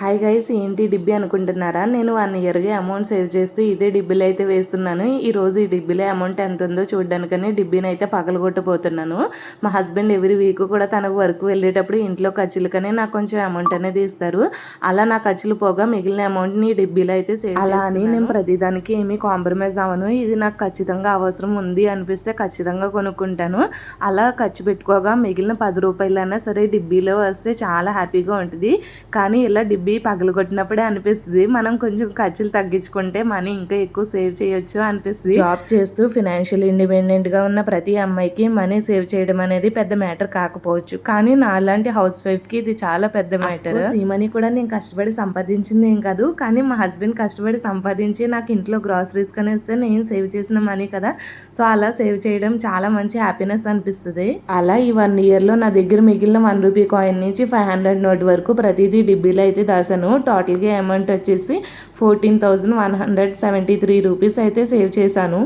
Hi guys ఏంటి డిబ్బి అనుకుంటున్నారా? నేను వన్ ఇయర్గా అమౌంట్ సేవ్ చేస్తూ ఇదే డిబ్బీలు అయితే వేస్తున్నాను. ఈ రోజు ఈ డిబ్బీలో అమౌంట్ ఎంత ఉందో చూడడానికని డిబ్బీని అయితే పగలగొట్టబోతున్నాను. మా హస్బెండ్ ఎవ్రీ వీక్ కూడా తనకు వర్క్ వెళ్ళేటప్పుడు ఇంట్లో ఖర్చులకనే నాకు కొంచెం అమౌంట్ అనేది ఇస్తారు. అలా నా ఖర్చులు పోగా మిగిలిన అమౌంట్ని డిబ్బీలో అయితే సేవ్ అలా అని నేను ప్రతిదానికి ఏమీ కాంప్రమైజ్ అవ్వను. ఇది నాకు ఖచ్చితంగా అవసరం ఉంది అనిపిస్తే ఖచ్చితంగా కొనుక్కుంటాను. అలా ఖర్చు పెట్టుకోగా మిగిలిన పది రూపాయలైనా సరే డిబ్బీలో వస్తే చాలా హ్యాపీగా ఉంటుంది. కానీ ఇలా డిబ్బీ పగలగొట్టినప్పుడే అనిపిస్తుంది. మనం కొంచెం ఖర్చులు తగ్గించుకుంటే మనీ ఇంకా ఎక్కువ సేవ్ చేయొచ్చు అనిపిస్తుంది. జాబ్ చేస్తూ ఫినాన్షియల్ ఇండిపెండెంట్గా ఉన్న ప్రతి అమ్మాయికి మనీ సేవ్ చేయడం అనేది పెద్ద మ్యాటర్ కాకపోవచ్చు. కానీ నా లాంటి హౌస్ వైఫ్కి ఇది చాలా పెద్ద మ్యాటర్. ఈ మనీ కూడా నేను కష్టపడి సంపాదించింది ఏం కాదు. కానీ మా హస్బెండ్ కష్టపడి సంపాదించి నాకు ఇంట్లో గ్రాసరీస్ కనే ఇస్తే నేను సేవ్ చేసిన మనీ కదా. సో అలా సేవ్ చేయడం చాలా మంచి హ్యాపీనెస్ అనిపిస్తుంది. అలా ఈ వన్ ఇయర్లో నా దగ్గర మిగిలిన వన్ రూపీ కాయిన్ నుంచి ఫైవ్ హండ్రెడ్ నోట్ వరకు ప్రతిదీ డిబ్బీలో అయితే రాశాను. టోటల్గా అమౌంట్ వచ్చేసి fourteen thousand one hundred seventy three rupees అయితే సేవ్ చేశాను.